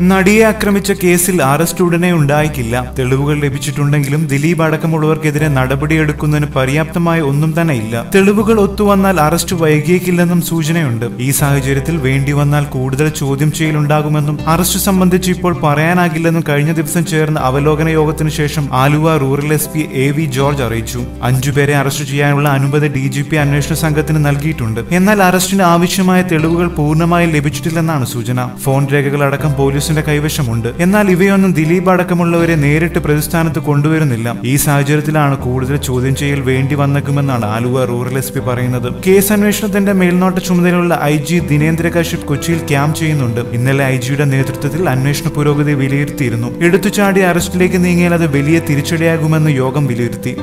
നടിയെ ആക്രമിച്ച കേസിൽ അറസ്റ്റ് ഉടനെ ഉണ്ടായിക്കില്ല തെളിവുകൾ ലഭിച്ചിട്ടുണ്ടെങ്കിലും ദിലീപ് അടക്കമുള്ളവർക്കെതിരെ നടപടിയെടുക്കുന്നതിന് പര്യാപ്തമായ ഒന്നും തന്നെ ഇല്ല. തെളിവുകൾ ഒത്തുവന്നാൽ അറസ്റ്റ് വൈകിയേക്കില്ലെന്നും സൂചനയുണ്ട്. ഈ സാഹചര്യത്തിൽ വേണ്ടി വന്നാൽ കൂടുതൽ ചോദ്യം ചെയ്യലുണ്ടാകുമെന്നും അറസ്റ്റ് സംബന്ധിച്ച് ഇപ്പോൾ പറയാനാകില്ലെന്നും കഴിഞ്ഞ ദിവസം ചേർന്ന അവലോകന യോഗത്തിനു ശേഷം Aluva rural S P A V George അറിയിച്ചു. അഞ്ചുപേരെ അറസ്റ്റ് ചെയ്യാനുള്ള അനുമതി ഡി ജി പി അന്വേഷണ സംഘത്തിന് നൽകിയിട്ടുണ്ട്. എന്നാൽ അറസ്റ്റിന് ആവശ്യമായ തെളിവുകൾ പൂർണമായും ലഭിച്ചിട്ടില്ലെന്നാണ് സൂചന. ഫോൺ രേഖകൾ അടക്കം പോലീസിന്റെ കൈവശമുണ്ട്. എന്നാൽ ഇവയൊന്നും ദിലീപ് അടക്കമുള്ളവരെ നേരിട്ട് പ്രതിസ്ഥാനത്ത് കൊണ്ടുവരുന്നില്ല. ഈ സാഹചര്യത്തിലാണ് കൂടുതൽ ചോദ്യം ചെയ്യൽ വേണ്ടി വന്നേക്കുമെന്നാണ് ആലുവ റൂറൽ എസ് പി പറയുന്നത്. കേസ് അന്വേഷണത്തിന്റെ മേൽനോട്ട ചുമതലയുള്ള ഐ ജി ദിനേന്ദ്ര കശ്യപ് കൊച്ചിയിൽ ക്യാമ്പ് ചെയ്യുന്നുണ്ട്. ഇന്നലെ ഐ ജിയുടെ നേതൃത്വത്തിൽ അന്വേഷണ പുരോഗതി വിലയിരുത്തിയിരുന്നു. എടുത്തുചാടി അറസ്റ്റിലേക്ക് നീങ്ങിയാൽ അത് വലിയ തിരിച്ചടിയാകുമെന്ന് യോഗം വിലയിരുത്തി.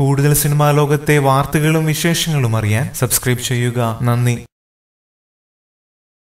കൂടുതൽ സിനിമാ ലോകത്തെ വാർത്തകളും വിശേഷങ്ങളും അറിയാൻ സബ്സ്ക്രൈബ് ചെയ്യുക. നന്ദി.